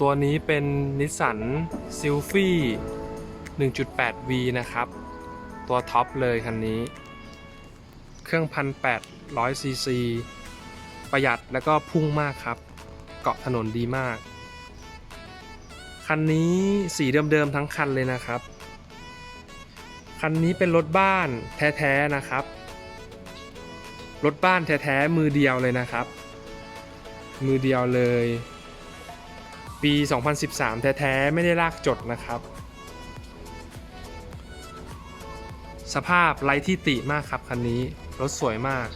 ตัวนี้เป็นนิสสันซิลฟี่ 1.8V นะครับ ตัวท็อปเลยคันนี้ เครื่อง 1,800 ซีซี ประหยัดแล้วก็พุ่งมากครับ เกาะถนนดีมาก คันนี้สีเดิมๆทั้งคันเลยนะครับ คันนี้เป็นรถบ้านแท้ๆนะครับ รถบ้านแท้ๆมือเดียวเลยนะครับ มือเดียวเลย ปี 2013 แท้ๆ ไม่ได้ลากจดนะครับ สภาพไร้ที่ติมากครับคันนี้ รถสวยมาก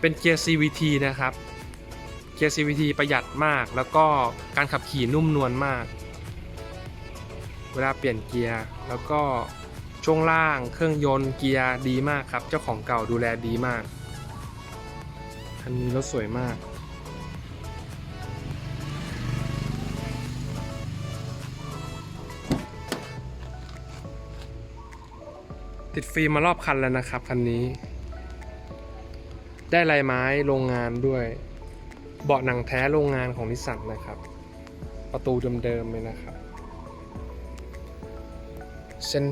เป็นเกียร์ CVT นะครับ เกียร์ CVT ประหยัดมาก แล้วก็การขับขี่นุ่มนวลมาก เวลาเปลี่ยนเกียร์แล้วก็ช่วงล่างเครื่องยนต์เกียร์ดีมากครับ เจ้าของเก่าดูแลดีมาก คันนี้รถสวยมาก ติดฟิล์มมารอบคันแล้วนะครับคันนี้ ได้ลายไม้โรงงานด้วย เบาะหนังแท้โรงงานของนิสสันนะครับ ประตูเดิมๆเลยนะครับเส้น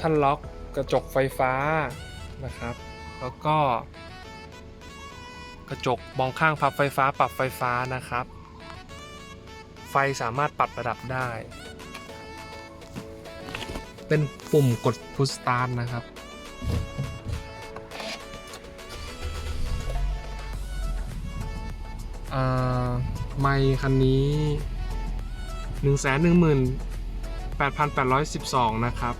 ท่านล็อกกระจกไฟฟ้านะครับ แล้วก็ กระจกมองข้างพับไฟฟ้าปรับไฟฟ้านะครับ ไฟสามารถปรับระดับได้ เป็นปุ่มกดพุชสตาร์ทนะครับ ไมค์คันนี้ 118,812 นะครับ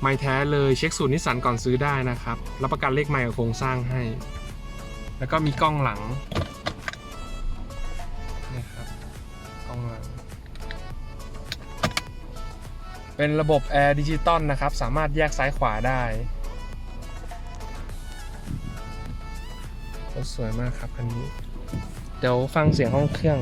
ไมค์แท้เลยเช็คสูตรนิสสันก่อนซื้อได้นะครับ รับประกันเลขไมค์กับโครงสร้างให้ แล้วก็มีกล้องหลังนี่ครับกล้องหลัง เป็นระบบแอร์ดิจิตอลนะครับ สามารถแยกซ้ายขวาได้รถสวยมากครับคันนี้ เดี๋ยวฟังเสียงห้องเครื่อง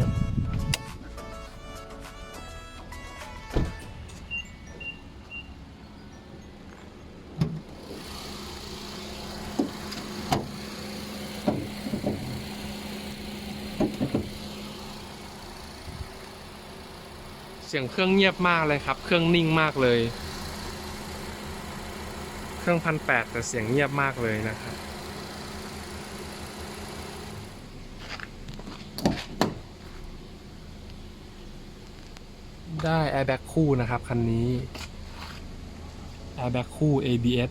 เสียงเครื่องเงียบมากเลยครับ เครื่องนิ่งมากเลย เครื่องพันแปดแต่เสียงเงียบมากเลยนะครับได้แอร์แบ็กคู่นะครับ คันนี้แอร์แบ็กคู่ ABS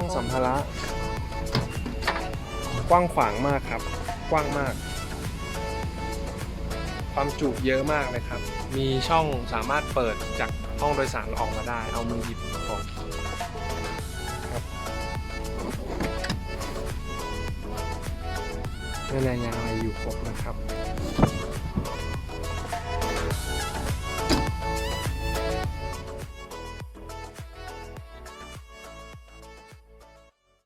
ห้องสัมภาระกว้างขวางมากครับ กว้างมาก ความจุเยอะมากเลยครับ มีช่องสามารถเปิดจากห้องโดยสารออกมาได้ เอามือหยิบของครับแรงยางอะไรอยู่ครบนะครับ